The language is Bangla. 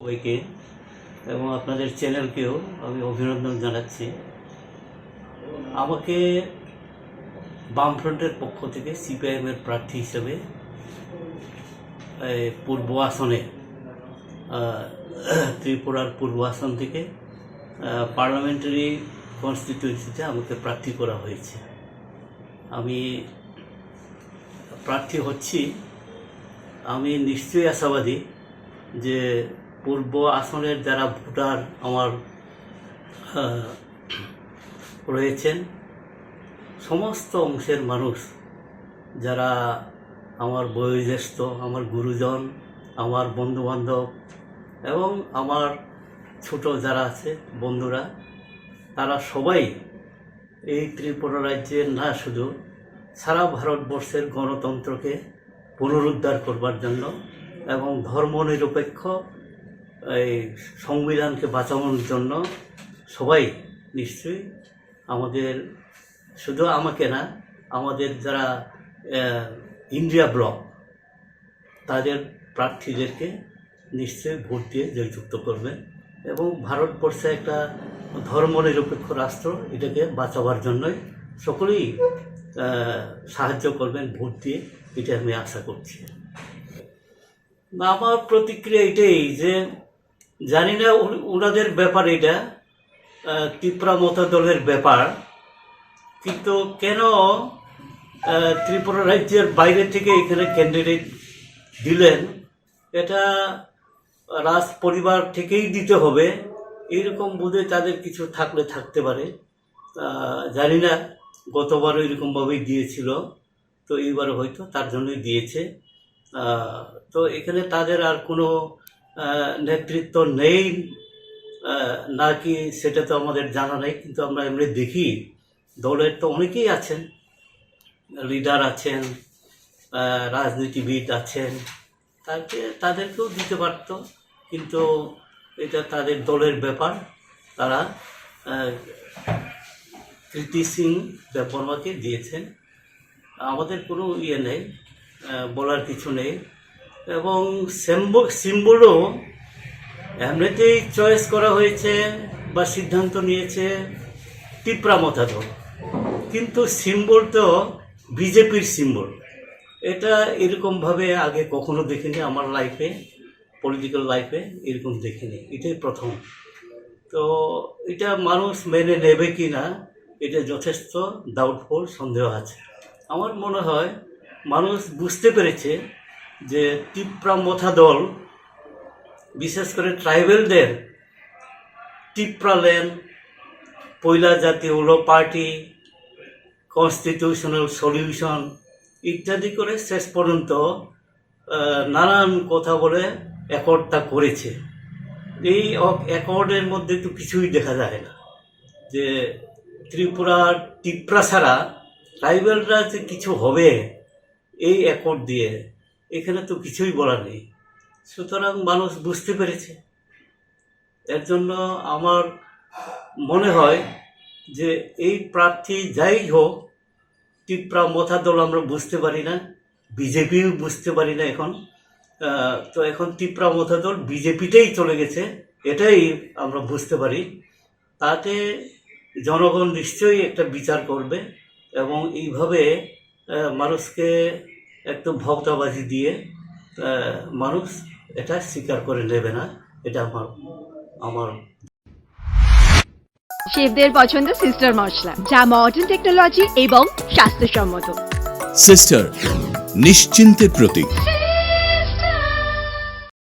সবাইকে এবং আপনাদের চ্যানেলকেও আমি অভিনন্দন জানাচ্ছি। আমাকে বামফ্রন্টের পক্ষ থেকে সিপিআইএমের প্রার্থী হিসেবে পূর্ব আসনে ত্রিপুরার পূর্ব আসন থেকে পার্লামেন্টারি কনস্টিটিউয়েন্সিতে আমাকে প্রার্থী করা হয়েছে। আমি প্রার্থী হচ্ছি। আমি নিশ্চয়ই আশাবাদী যে পূর্ব আসনের যারা ভোটার আমার রয়েছেন, সমস্ত অংশের মানুষ যারা আমার বয়োজ্যেষ্ঠ, আমার গুরুজন, আমার বন্ধুবান্ধব এবং আমার ছোট যারা আছে, বন্ধুরা, তারা সবাই এই ত্রিপুরা রাজ্যের না শুধু, সারা ভারতবর্ষের গণতন্ত্রকে পুনরুদ্ধার করবার জন্য এবং ধর্মনিরপেক্ষ এই সংবিধানকে বাঁচানোর জন্য সবাই নিশ্চয়ই আমাদের, শুধু আমাকে না, আমাদের যারা ইন্ডিয়া ব্লক, তাদের প্রার্থীদেরকে নিশ্চয়ই ভোট দিয়ে জয়যুক্ত করবেন এবং ভারতবর্ষে একটা ধর্মনিরপেক্ষ রাষ্ট্র, এটাকে বাঁচাবার জন্যই সকলেই সাহায্য করবেন, ভোট দিয়ে এটা আমি আশা করছি। আমার প্রতিক্রিয়া এটাই যে জানি না ওনাদের ব্যাপার এটা ত্রিপুরা মতো দলের ব্যাপার, কিন্তু কেন ত্রিপুরা রাজ্যের বাইরে থেকে এখানে ক্যান্ডিডেট দিলেন, এটা রাজ পরিবার থেকেই দিতে হবে, এইরকম বোধে তাদের কিছু থাকলে থাকতে পারে। জানি না, গতবারও এরকমভাবেই দিয়েছিল, তো এইবার হয়তো তার জন্যই দিয়েছে। তো এখানে তাদের আর কোনো নেতৃত্ব নেই। নাকি সেটা তো আমাদের জানা নেই, কিন্তু আমরা এমনি দেখি। দলের তো অনেকেই আছেন লিডার আছেন রাজনীতিবিদ আছেন, তাকে তাদেরকেও দিতে পারতো, কিন্তু এটা তাদের দলের ব্যাপার। তারা কৃতি সিং দেববর্মাকে দিয়েছেন। আমাদের কোনো ইয়ে নেই বলার কিছু নেই। এবং সিম্বল সিম্বলও এমনিতেই চয়েস করা হয়েছে বা সিদ্ধান্ত নিয়েছে টিপ্রা মতাদল কিন্তু সিম্বল তো বিজেপির সিম্বল এটা এরকমভাবে আগে কখনো দেখিনি আমার লাইফে পলিটিক্যাল লাইফে এরকম দেখিনি। এটাই প্রথম। তো এটা মানুষ মেনে নেবে কি না এটা যথেষ্ট ডাউটফুল সন্দেহ আছে। আমার মনে হয় মানুষ বুঝতে পেরেছে যে টিপ্রা মথা দল, বিশেষ করে ট্রাইবেলদের, টিপ্রা লেন, পয়লা জাতীয় হলো পার্টি কনস্টিটিউশনাল সলিউশন ইত্যাদি করে শেষ পর্যন্ত নানান কথা বলে অ্যাকর্ডটা করেছে। এই অ্যাকর্ডের মধ্যে তো কিছুই দেখা যায় না। যে ত্রিপুরার টিপ্রা ছাড়া ট্রাইবেলরা যে কিছু হবে, এই অ্যাকর্ড দিয়ে এখানে তো কিছুই বলার নেই। সুতরাং মানুষ বুঝতে পেরেছে। এর জন্য আমার মনে হয় যে এই প্রার্থী যাই হোক, টিপ্রা মথা দল আমরা বুঝতে পারি না, বিজেপিও বুঝতে পারি না এখন। তো এখন টিপ্রা মথা দল বিজেপিতেই চলে গেছে, এটাই আমরা বুঝতে পারি। তাতে জনগণ নিশ্চয়ই একটা বিচার করবে এবং এইভাবে মানুষকে একটু ভক্তাবাজি দিয়ে আহ, মানুষ এটা স্বীকার করে নেবে না এটা আমার আমার শেফদের পছন্দ সিস্টার মশলা যা মডার্ন টেকনোলজি এবং স্বাস্থ্যসম্মত। সিস্টার নিশ্চিন্তের প্রতীক।